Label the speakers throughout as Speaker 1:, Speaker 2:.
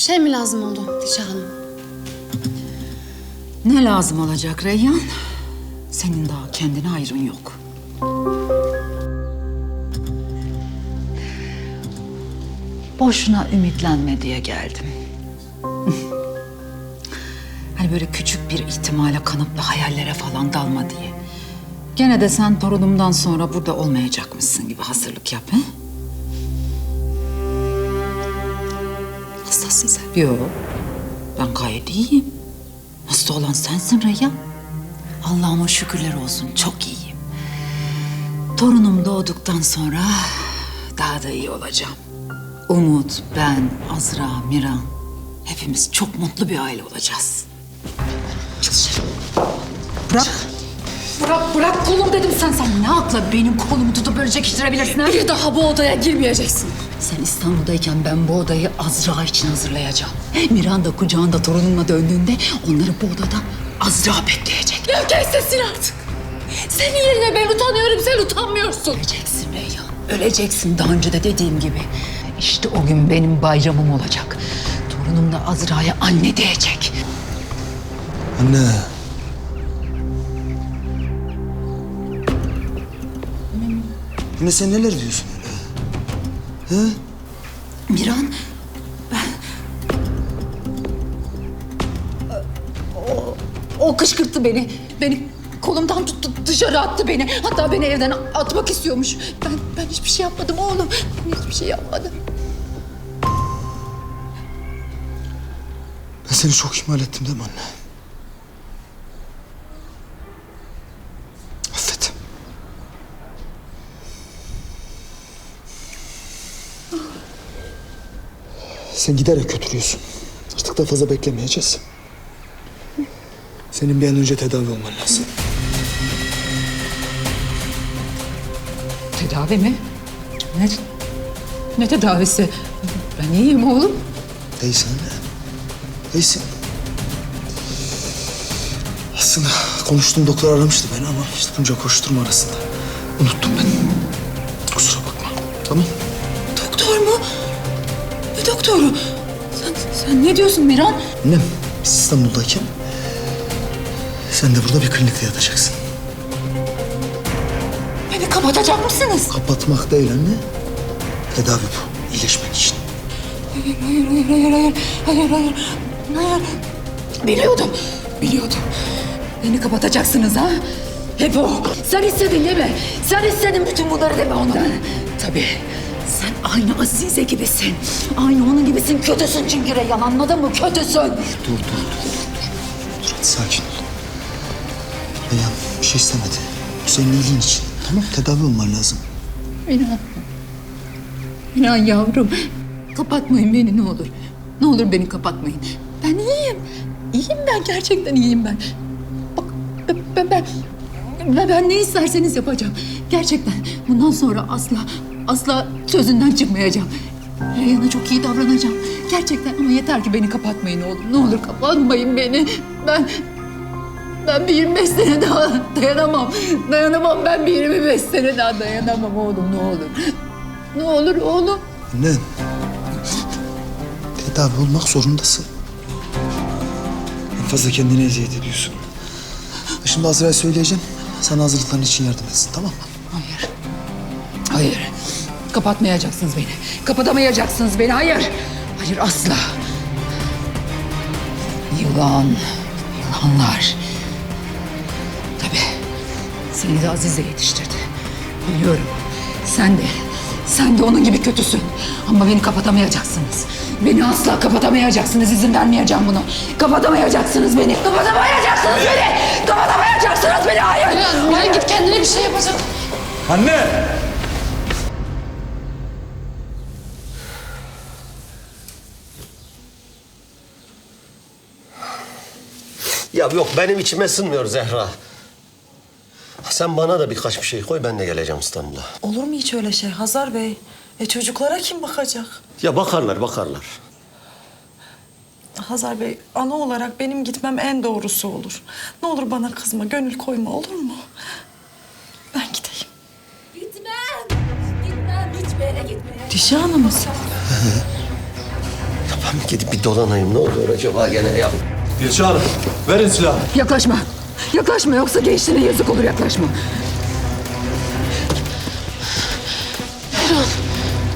Speaker 1: Bir şey mi lazım oldu Dişe Hanım?
Speaker 2: Ne lazım olacak Reyyan? Senin daha kendine hayrın yok. Boşuna ümitlenme diye geldim. hani böyle küçük bir ihtimale kanıp da hayallere falan dalma diye. Gene de sen torunumdan sonra burada olmayacakmışsın gibi hazırlık yap he? Hastasın sen. Yok. Ben gayet iyiyim. Hasta olan sensin Reyyan. Allah'ıma şükürler olsun çok iyiyim. Torunum doğduktan sonra daha da iyi olacağım. Umut, ben, Azra, Miran hepimiz çok mutlu bir aile olacağız. Çık dışarı. Bırak. Bırak, bırak kolum dedim sen. Sen ne akla benim kolumu tutup böyle çekiştirebilirsin ha?
Speaker 1: Bir daha bu odaya girmeyeceksin.
Speaker 2: Sen İstanbul'dayken ben bu odayı Azra için hazırlayacağım. Miran da kucağında torunumla döndüğünde onları bu odada Azra bekleyecek.
Speaker 1: Ya kes sesini artık. Senin yerine ben utanıyorum, sen utanmıyorsun.
Speaker 2: Öleceksin Reyhan, öleceksin daha önce de dediğim gibi. İşte o gün benim bayramım olacak. Torunum da Azra'ya anne diyecek.
Speaker 3: Anne. Anne sen neler diyorsun He?
Speaker 2: Miran, ben... O, o kışkırttı beni. Beni kolumdan tuttu, dışarı attı beni. Hatta beni evden atmak istiyormuş. Ben, ben hiçbir şey yapmadım oğlum. Ben hiçbir şey yapmadım.
Speaker 3: Ben seni çok ihmal ettim değil mi anne? Sen giderek götürüyorsun. Artık daha fazla beklemeyeceğiz. Senin bir an önce tedavi olman lazım.
Speaker 2: Tedavi mi? Ne, ne tedavisi? Ben iyiyim oğlum.
Speaker 3: Değilsin anne. Değilsin. Aslında konuştuğum doktor aramıştı beni ama işte bunca koşturma arasında. Unuttum ben. Kusura bakma. Tamam.
Speaker 2: Doktor mu? Ne doktoru? Sen, sen ne diyorsun Miran?
Speaker 3: Annem biz İstanbul'dayken sen de burada bir klinikte yatacaksın.
Speaker 2: Beni kapatacak mısınız?
Speaker 3: Kapatmak değil anne. Tedavi bu. İyileşmek için.
Speaker 2: Hayır, hayır, hayır, hayır, hayır, hayır, hayır, hayır. Biliyordum, biliyordum. Beni kapatacaksınız ha? Hep o. Sen istedin değil mi? Sen istedin bütün bunları mi ondan? Tabii. Sen aynı Azize gibisin. Aynı onun gibisin. Kötüsün çünkü Reyhan anladın mı? Kötüsün.
Speaker 3: Dur, dur, dur, dur, dur. Hadi sakin ol. Reyhan bir şey istemedi. Bu senin iyiliğin için. Tamam tedavi olman lazım.
Speaker 2: İnan. İnan yavrum. Kapatmayın beni ne olur. Ne olur beni kapatmayın. Ben iyiyim. İyiyim ben gerçekten iyiyim ben. Bak ben, ben, ben, ben ne isterseniz yapacağım. Gerçekten bundan sonra asla asla sözünden çıkmayacağım. Reyhan'a çok iyi davranacağım. Gerçekten ama yeter ki beni kapatmayın oğlum. Ne olur kapatmayın beni. Ben ben bir 25 sene daha dayanamam. Dayanamam ben bir 25 sene daha dayanamam oğlum ne olur. Ne olur oğlum.
Speaker 3: Anne. Tedavi olmak zorundasın. En fazla kendine eziyet ediyorsun. Şimdi Azra'ya söyleyeceğim. Sana hazırlıkların için yardım etsin tamam mı?
Speaker 2: Hayır. Hayır. Kapatmayacaksınız beni. Kapatamayacaksınız beni. Hayır. Hayır asla. Yılan. Yılanlar. Tabii. Seni de Azize yetiştirdi. Biliyorum. Sen de. Sen de onun gibi kötüsün. Ama beni kapatamayacaksınız. Beni asla kapatamayacaksınız. İzin vermeyeceğim bunu. Kapatamayacaksınız beni. Kapatamayacaksınız beni. Kapatamayacaksınız beni. Hayır.
Speaker 1: Ben git kendine bir şey yapacak.
Speaker 3: Anne!
Speaker 4: Yok benim içime sınmıyor Zehra. Sen bana da birkaç bir şey koy ben de geleceğim İstanbul'a.
Speaker 5: Olur mu hiç öyle şey Hazar Bey? E çocuklara kim bakacak?
Speaker 4: Ya bakarlar bakarlar.
Speaker 5: Hazar Bey, ana olarak benim gitmem en doğrusu olur. Ne olur bana kızma, gönül koyma olur mu? Ben gideyim.
Speaker 1: Gitmem. Gitmem. Hiçbir yere gitmem.
Speaker 5: Dişi Hanım mısın?
Speaker 4: Ben gidip bir dolanayım ne oluyor acaba gene ya?
Speaker 3: Hanım verin silahı.
Speaker 2: Yaklaşma. Yaklaşma yoksa gençliğine yazık olur yaklaşma.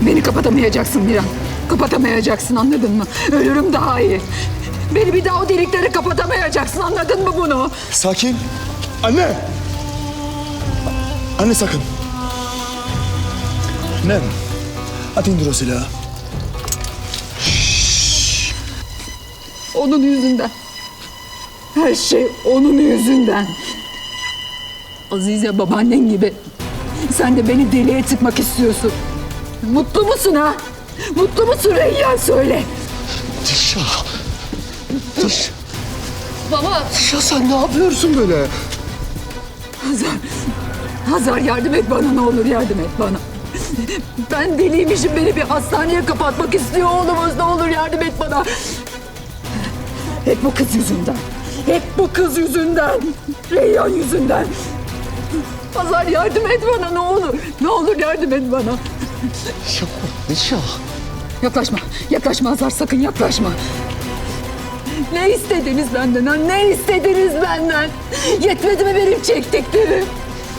Speaker 2: Beni kapatamayacaksın Miran. Kapatamayacaksın anladın mı? Ölürüm daha iyi. Beni bir daha o delikleri kapatamayacaksın anladın mı bunu?
Speaker 3: Sakin. Anne. Anne sakın. Ne? Hadi indir o silahı.
Speaker 2: Onun yüzünden. Her şey onun yüzünden. Azize babaannen gibi. Sen de beni deliye tıkmak istiyorsun. Mutlu musun ha? Mutlu musun Reyyan söyle.
Speaker 4: Dişah. Diş.
Speaker 1: Baba
Speaker 4: Ya sen ne yapıyorsun böyle?
Speaker 2: Hazar. Hazar yardım et bana ne olur yardım et bana. Ben deliymişim beni bir hastaneye kapatmak istiyor oğlumuz ne olur yardım et bana. Hep bu kız yüzünden. Hep bu kız yüzünden. Reyhan yüzünden. Hazar yardım et bana ne olur. Ne olur yardım et bana.
Speaker 4: Yapma Dişah.
Speaker 2: Yaklaşma. Yaklaşma Hazar sakın yaklaşma. Ne istediniz benden ha? Ne istediniz benden? Yetmedi mi benim çektiklerim?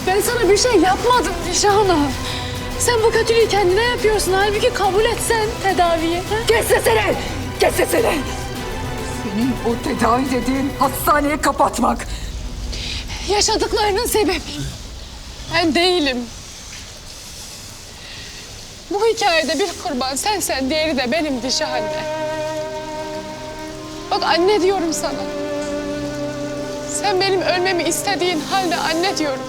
Speaker 1: ben sana bir şey yapmadım Nişan'a. Sen bu kötülüğü kendine yapıyorsun. Halbuki kabul etsen tedaviyi. ha?
Speaker 2: Kes sesini! Kes sesini! Senin o tedavi dediğin hastaneye kapatmak.
Speaker 1: Yaşadıklarının sebebi ben değilim. Bu hikayede bir kurban sen sen diğeri de benim dişi anne. Bak anne diyorum sana. Sen benim ölmemi istediğin halde anne diyorum.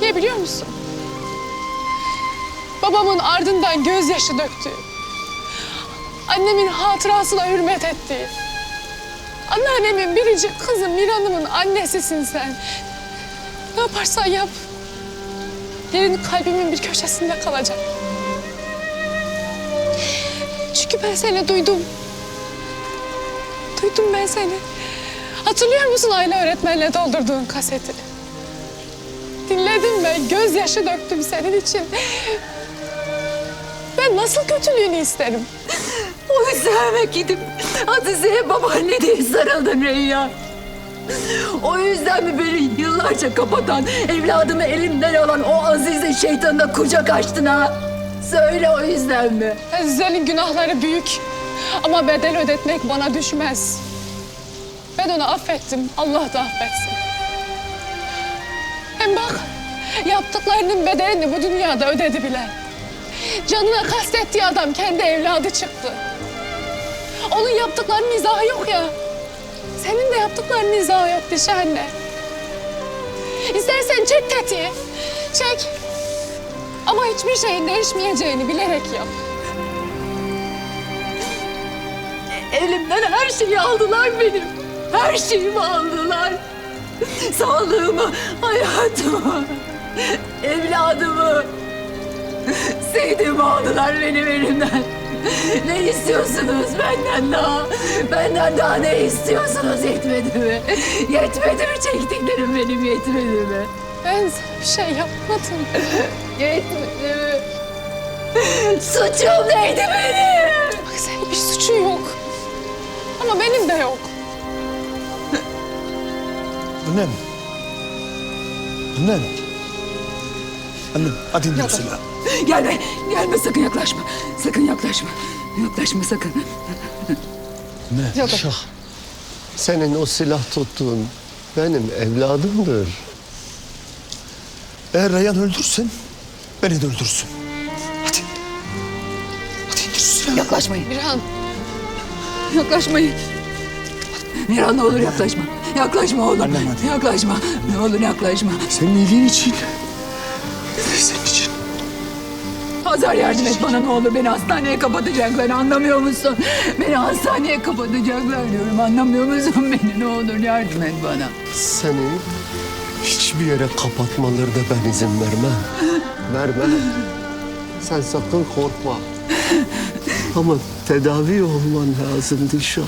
Speaker 1: Niye biliyor musun? Babamın ardından gözyaşı döktü. Annemin hatırasına hürmet etti. Anneannemin biricik kızı Miran'ımın annesisin sen. Ne yaparsan yap. Yerin kalbimin bir köşesinde kalacak. Çünkü ben seni duydum. Duydum ben seni. Hatırlıyor musun aile öğretmenle doldurduğun kaseti? Dinledim ben, gözyaşı döktüm senin için. Ben nasıl kötülüğünü isterim?
Speaker 2: O yüzden gidip Azize'ye babaanne diye sarıldım Reyyan. O yüzden mi beni yıllarca kapatan, evladımı elimden alan o Azize şeytanına kucak açtın ha? Söyle o yüzden mi?
Speaker 1: Azize'nin günahları büyük ama bedel ödetmek bana düşmez. Ben onu affettim, Allah da affetsin. Hem bak, yaptıklarının bedelini bu dünyada ödedi bile. Canına kastettiği adam kendi evladı çıktı. Onun yaptıklarının izahı yok ya. Senin de yaptıklarının izahı yok Dişi anne. İstersen çek tetiği, çek. Ama hiçbir şeyin değişmeyeceğini bilerek yap.
Speaker 2: Elimden her şeyi aldılar benim. Her şeyimi aldılar. Sağlığımı, hayatımı, evladımı. Sevdiğimi aldılar benim elimden. Ne istiyorsunuz benden daha? Benden daha ne istiyorsunuz yetmedi mi? Yetmedi mi çektiklerim benim yetmedi mi?
Speaker 1: Ben sana bir şey yapmadım.
Speaker 2: Yetmedi mi? Suçum neydi benim?
Speaker 1: Bak senin bir suçun yok. Ama benim de yok.
Speaker 3: Annem. Annem. Annem hadi indir silahı.
Speaker 2: Gelme, gelme sakın yaklaşma. Sakın yaklaşma. Yaklaşma sakın.
Speaker 3: Ne?
Speaker 4: Dişah. Senin o silah tuttuğun benim evladımdır.
Speaker 3: Eğer Reyhan öldürsen beni de öldürsün. Hadi. Hadi indir şu silahı.
Speaker 2: Yaklaşmayın,
Speaker 1: Birhan,
Speaker 2: yaklaşmayın. Miran ne olur yaklaşma. Yaklaşma oğlum.
Speaker 3: Annem, hadi.
Speaker 2: Yaklaşma. Ne olur yaklaşma.
Speaker 3: Senin iyiliğin için.
Speaker 2: Hazar yardım et bana ne olur. Beni hastaneye kapatacaklar anlamıyor musun? Beni hastaneye kapatacaklar diyorum. Anlamıyor musun beni? Ne olur yardım et bana.
Speaker 4: Seni hiçbir yere kapatmalarına ben izin vermem. Vermem. Sen sakın korkma. Ama tedavi olman lazım Dişah.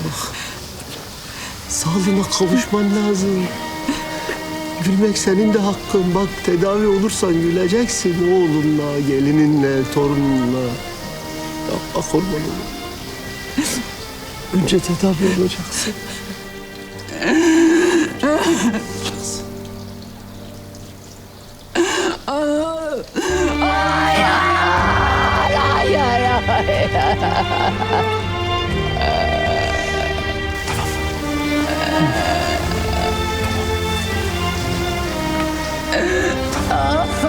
Speaker 4: Sağlığına kavuşman lazım. Gülmek senin de hakkın. Bak tedavi olursan güleceksin oğlunla, gelininle, torununla. Yapma kurban.
Speaker 2: Önce tedavi olacaksın. olacaksın. Hayır, hayır, hayır.